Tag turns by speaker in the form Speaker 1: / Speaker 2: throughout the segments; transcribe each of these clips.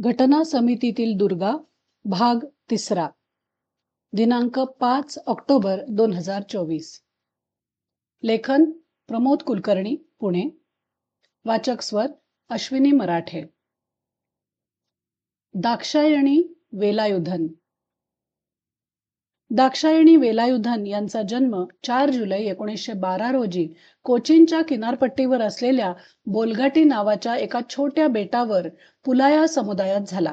Speaker 1: घटना समितीतील दुर्गा भाग तिसरा दिनांक पाच ऑक्टोबर दोन हजार चोवीस. लेखन प्रमोद कुलकर्णी पुणे. वाचक स्वर अश्विनी मराठे. दाक्षायणी वेलायुधन. दाक्षायणी वेलायुधन यांचा जन्म चार जुलै एकोणीसशे बारा रोजी कोचीनच्या किनारपट्टीवर असलेल्या बोलघाटी नावाच्या एका छोट्या बेटावर पुलाया समुदायात झाला.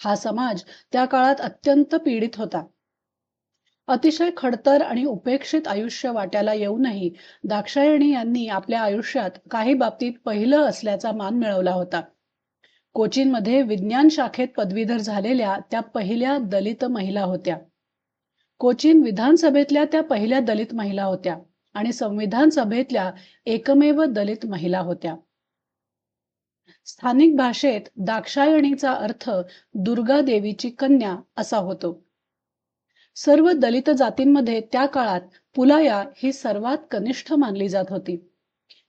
Speaker 1: हा समाज त्या काळात अत्यंत पीडित होता. अतिशय खडतर आणि उपेक्षित आयुष्य वाट्याला येऊनही दाक्षायणी यांनी आपल्या आयुष्यात काही बाबतीत पहिलं असल्याचा मान मिळवला होता. कोचीनमध्ये विज्ञान शाखेत पदवीधर झालेल्या त्या पहिल्या दलित महिला होत्या. कोचीन विधानसभेतल्या त्या पहिल्या दलित महिला होत्या आणि संविधान सभेतल्या एकमेव दलित महिला होत्या. स्थानिक भाषेत दाक्षायणीचा अर्थ दुर्गा देवीची कन्या असा होतो. सर्व दलित जातींमध्ये त्या काळात पुलाया ही सर्वात कनिष्ठ मानली जात होती.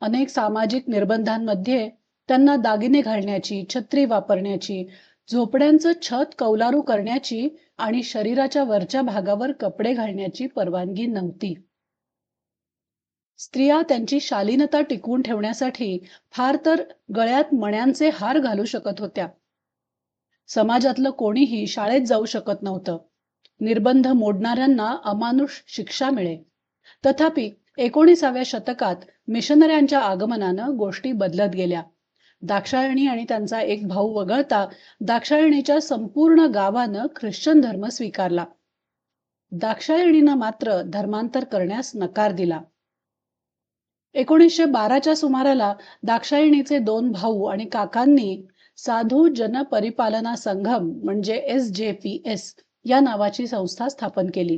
Speaker 1: अनेक सामाजिक निर्बंधांमध्ये त्यांना दागिने घालण्याची छत्री वापरण्याची झोपड्यांचं छत कौलारू करण्याची आणि शरीराच्या वरच्या भागावर कपडे घालण्याची परवानगी नव्हती. स्त्रिया त्यांची शालीनता टिकवून ठेवण्यासाठी फार तर गळ्यात मण्यांचे हार घालू शकत होत्या. समाजातलं कोणीही शाळेत जाऊ शकत नव्हतं. निर्बंध मोडणाऱ्यांना अमानुष शिक्षा मिळे. तथापि एकोणीसाव्या शतकात मिशनऱ्यांच्या आगमनानं गोष्टी बदलत गेल्या. दाक्षायणी आणि त्यांचा एक भाऊ वगळता दाक्षायणीच्या संपूर्ण गावानं ख्रिश्चन धर्म स्वीकारला. दाक्षायणीनं मात्र धर्मांतर करण्यास नकार दिला. एकोणीसशे बाराच्या सुमाराला दाक्षायणीचे दोन भाऊ आणि काकांनी साधू जन परिपालना संघम म्हणजे एस जे पी एस या नावाची संस्था स्थापन केली.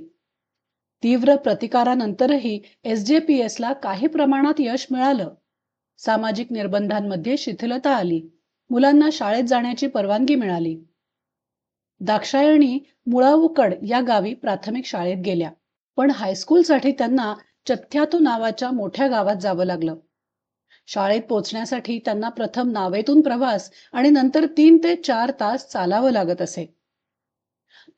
Speaker 1: तीव्र प्रतिकारानंतरही एस जे पी एसला काही प्रमाणात यश मिळालं. सामाजिक निर्बंधांमध्ये शिथिलता आली. मुलांना शाळेत जाण्याची परवानगी मिळाली. दाक्षायणी मुळावुकड या गावी प्राथमिक शाळेत गेल्या. पण हायस्कूलसाठी त्यांना चथ्यातू नावाच्या मोठ्या गावात जावं लागलं. शाळेत पोचण्यासाठी त्यांना प्रथम नावेतून प्रवास आणि नंतर तीन ते चार तास चालावं लागत असे.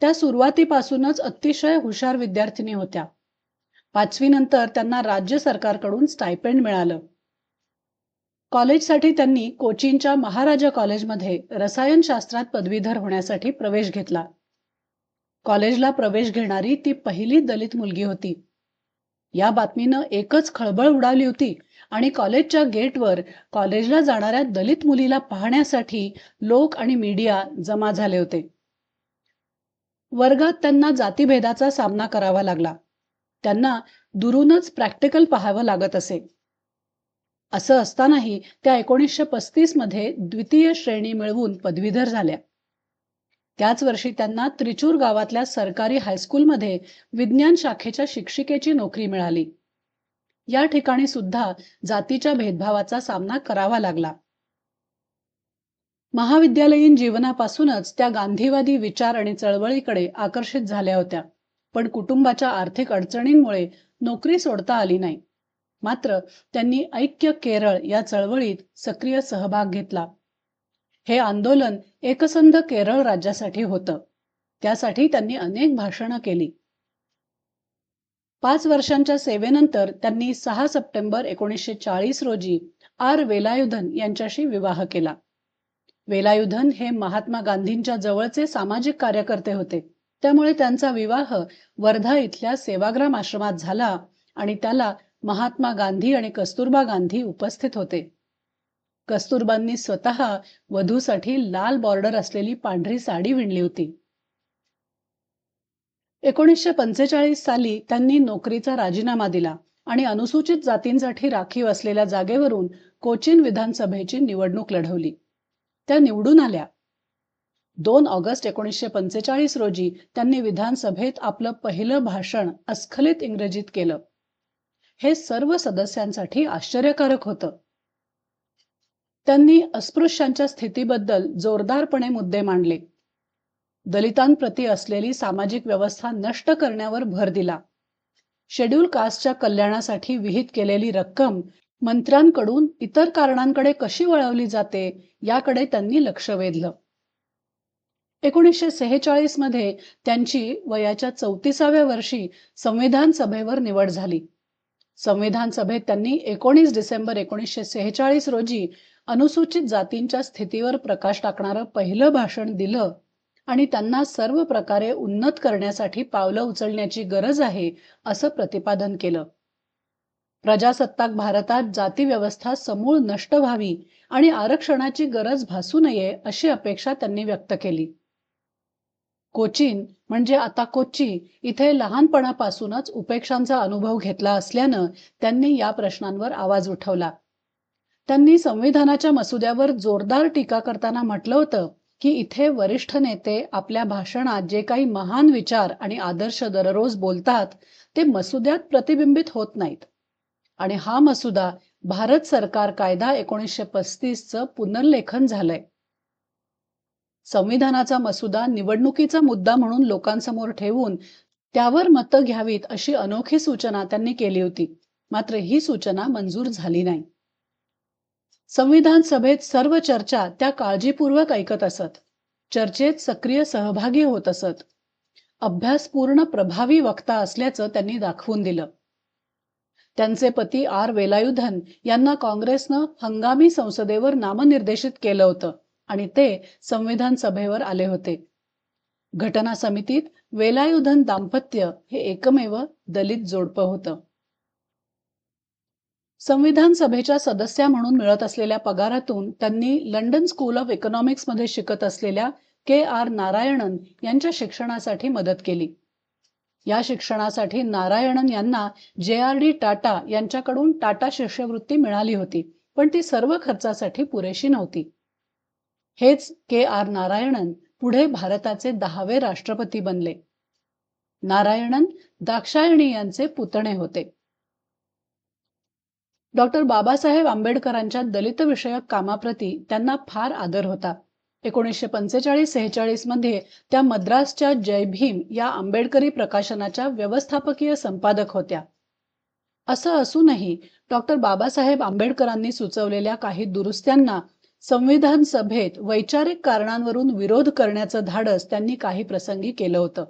Speaker 1: त्या सुरुवातीपासूनच अतिशय हुशार विद्यार्थिनी होत्या. पाचवी नंतर त्यांना राज्य सरकारकडून स्टायपेंड मिळालं. कॉलेजसाठी त्यांनी कोचीनच्या महाराजा कॉलेजमध्ये रसायनशास्त्रात पदवीधर होण्यासाठी प्रवेश घेतला. कॉलेजला प्रवेश घेणारी ती पहिली दलित मुलगी होती. या बातमीनं एकच खळबळ उडाली होती आणि कॉलेजच्या गेटवर कॉलेजला जाणाऱ्या दलित मुलीला पाहण्यासाठी लोक आणि मीडिया जमा झाले होते. वर्गात त्यांना जातीभेदाचा सामना करावा लागला. त्यांना दुरूनच प्रॅक्टिकल पाहावं लागत असे. असं असतानाही त्या एकोणीसशे पस्तीसमध्ये द्वितीय श्रेणी मिळवून पदवीधर झाल्या. त्याच वर्षी त्यांना त्रिचूर गावातल्या सरकारी हायस्कूलमध्ये विज्ञान शाखेच्या शिक्षिकेची नोकरी मिळाली. या ठिकाणी सुद्धा जातीच्या भेदभावाचा सामना करावा लागला. महाविद्यालयीन जीवनापासूनच त्या गांधीवादी विचार आणि चळवळीकडे आकर्षित झाल्या होत्या. पण कुटुंबाच्या आर्थिक अडचणींमुळे नोकरी सोडता आली नाही. मात्र त्यांनी ऐक्य केरळ या चळवळीत सक्रिय सहभाग घेतला. हे आंदोलन एकसंध केरळ राज्यासाठी होतं. त्यासाठी त्यांनी अनेक भाषणं केली. पाच वर्षांच्या सेवेनंतर त्यांनी सहा सप्टेंबर एकोणीसशे चाळीस रोजी आर. वेलायुधन यांच्याशी विवाह केला. वेलायुधन हे महात्मा गांधींच्या जवळचे सामाजिक कार्यकर्ते होते. त्यामुळे त्यांचा विवाह वर्धा इथल्या सेवाग्राम आश्रमात झाला आणि त्याला महात्मा गांधी आणि कस्तुरबा गांधी उपस्थित होते. कस्तुरबांनी स्वतः वधूसाठी लाल बॉर्डर असलेली पांढरी साडी विणली होती. एकोणीसशे पंचेचाळीस साली त्यांनी नोकरीचा राजीनामा दिला आणि अनुसूचित जातींसाठी राखीव असलेल्या जागेवरून कोचीन विधानसभेची निवडणूक लढवली. त्या निवडून आल्या. दोन ऑगस्ट एकोणीसशे पंचेचाळीस रोजी त्यांनी विधानसभेत आपलं पहिलं भाषण अस्खलित इंग्रजीत केलं. हे सर्व सदस्यांसाठी आश्चर्यकारक होतं. त्यांनी अस्पृश्यांच्या स्थितीबद्दल जोरदारपणे मुद्दे मांडले. दलितांप्रती असलेली सामाजिक व्यवस्था नष्ट करण्यावर भर दिला. शेड्यूल कास्टच्या कल्याणासाठी विहित केलेली रक्कम मंत्र्यांकडून इतर कारणांकडे कशी वळवली जाते याकडे त्यांनी लक्ष वेधलं. एकोणीसशे सेहेचाळीसमध्ये त्यांची वयाच्या चौतीसाव्या वर्षी संविधान सभेवर निवड झाली. संविधान सभेत त्यांनी एकोणीस डिसेंबर एकोणीसशे सेहेचाळीस रोजी अनुसूचित जातींच्या स्थितीवर प्रकाश टाकणारं पहिलं भाषण दिलं आणि त्यांना सर्व प्रकारे उन्नत करण्यासाठी पावलं उचलण्याची गरज आहे असं प्रतिपादन केलं. प्रजासत्ताक भारतात जाती व्यवस्था समूळ नष्ट व्हावी आणि आरक्षणाची गरज भासू नये अशी अपेक्षा त्यांनी व्यक्त केली. कोचीन म्हणजे आता कोच्ची इथे लहानपणापासूनच उपेक्षांचा अनुभव घेतला असल्यानं त्यांनी या प्रश्नांवर आवाज उठवला. त्यांनी संविधानाच्या मसुद्यावर जोरदार टीका करताना म्हटलं होतं की इथे वरिष्ठ नेते आपल्या भाषणात जे काही महान विचार आणि आदर्श दररोज बोलतात ते मसुद्यात प्रतिबिंबित होत नाहीत. आणि हा मसुदा भारत सरकार कायदा एकोणीसशे पस्तीसचं पुनर्लेखन झालंय. संविधानाचा मसुदा निवडणुकीचा मुद्दा म्हणून लोकांसमोर ठेवून त्यावर मतं घ्यावीत अशी अनोखी सूचना त्यांनी केली होती. मात्र ही सूचना मंजूर झाली नाही. संविधान सभेत सर्व चर्चा त्या काळजीपूर्वक ऐकत असत. चर्चेत सक्रिय सहभागी होत असत. अभ्यासपूर्ण प्रभावी वक्ता असल्याचं त्यांनी दाखवून दिलं. त्यांचे पती आर वेलायुधन यांना काँग्रेसनं हंगामी संसदेवर नामनिर्देशित केलं होतं. आणि ते संविधान सभेवर आले होते. घटना समितीत वेलायुधन दाम्पत्य हे एकमेव दलित जोडपं होतं. संविधान सभेच्या सदस्या म्हणून मिळत असलेल्या पगारातून त्यांनी लंडन स्कूल ऑफ इकॉनॉमिक्समध्ये शिकत असलेल्या के आर नारायणन यांच्या शिक्षणासाठी मदत केली. या शिक्षणासाठी नारायणन यांना जे आर डी टाटा यांच्याकडून टाटा शिष्यवृत्ती मिळाली होती पण ती सर्व खर्चासाठी पुरेशी नव्हती. हेच के आर नारायणन पुढे भारताचे दहावे राष्ट्रपती बनले. नारायणन दाक्षायणी यांचे पुतणे होते. डॉक्टर बाबासाहेब आंबेडकरांच्या दलित विषयक कामाप्रती त्यांना फार आदर होता. एकोणीसशे पंचेचाळीस सेहेचाळीसमध्ये त्या मद्रासच्या जय भीम या आंबेडकरी प्रकाशनाच्या व्यवस्थापकीय संपादक होत्या. असं असूनही डॉक्टर बाबासाहेब आंबेडकरांनी सुचवलेल्या काही दुरुस्त्यांना संविधान सभेत वैचारिक कारणांवरून विरोध करण्याचं धाडस त्यांनी काही प्रसंगी केलं होतं.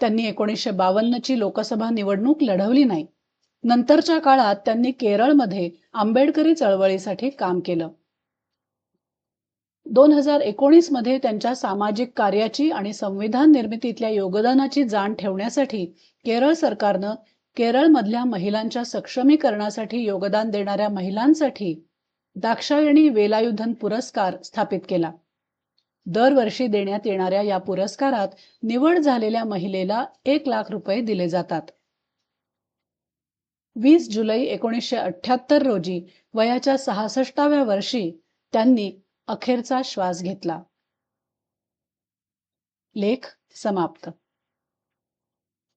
Speaker 1: त्यांनी एकोणीसशे बावन्नची लोकसभा निवडणूक लढवली नाही. नंतरच्या काळात त्यांनी केरळमध्ये आंबेडकरी चळवळीसाठी काम केलं. दोन हजार एकोणीसमध्ये त्यांच्या सामाजिक कार्याची आणि संविधान निर्मितीतल्या योगदानाची जाण ठेवण्यासाठी केरळ सरकारनं केरळमधल्या महिलांच्या सक्षमीकरणासाठी योगदान देणाऱ्या महिलांसाठी दाक्षायणी वेलायुधन पुरस्कार स्थापित केला. दरवर्षी देण्यात येणाऱ्या या पुरस्कारात निवड झालेल्या महिलेला एक लाख रुपये दिले जातात. वीस जुलै एकोणीसशे अठ्याहत्तर रोजी वयाच्या सहासष्टाव्या वर्षी त्यांनी अखेरचा श्वास घेतला. लेख समाप्त.